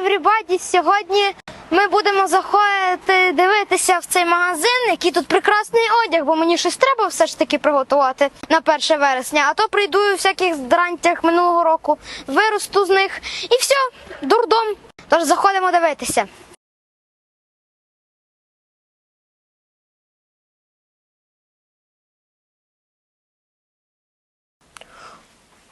everybody! Сьогодні ми будемо заходити дивитися в цей магазин, який тут прекрасний одяг, бо мені щось треба все ж таки приготувати на 1 вересня. А то прийду у всяких здрантях минулого року, виросту з них і все, дурдом. Тож заходимо дивитися.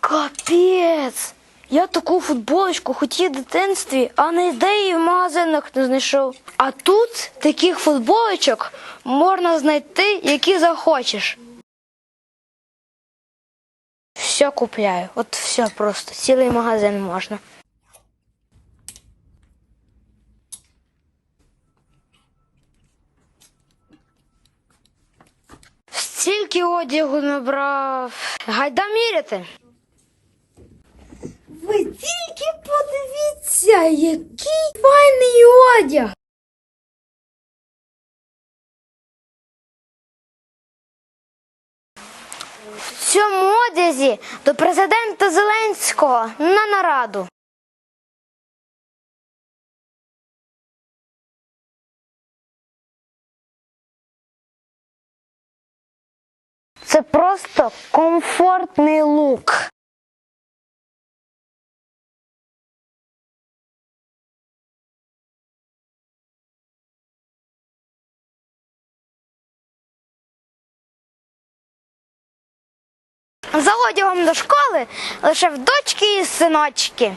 Капець! Я таку футболочку хотів в дитинстві, а не де її в магазинах не знайшов. А тут таких футболочок можна знайти, які захочеш. Все купляю. От все просто. Цілий магазин можна. Стільки одягу набрав. Гайда міряти. Подивіться, який файний одяг. В цьому одязі до президента Зеленського на нараду. Це просто комфортний лук. За одягом до школи лише в дочки і синочки.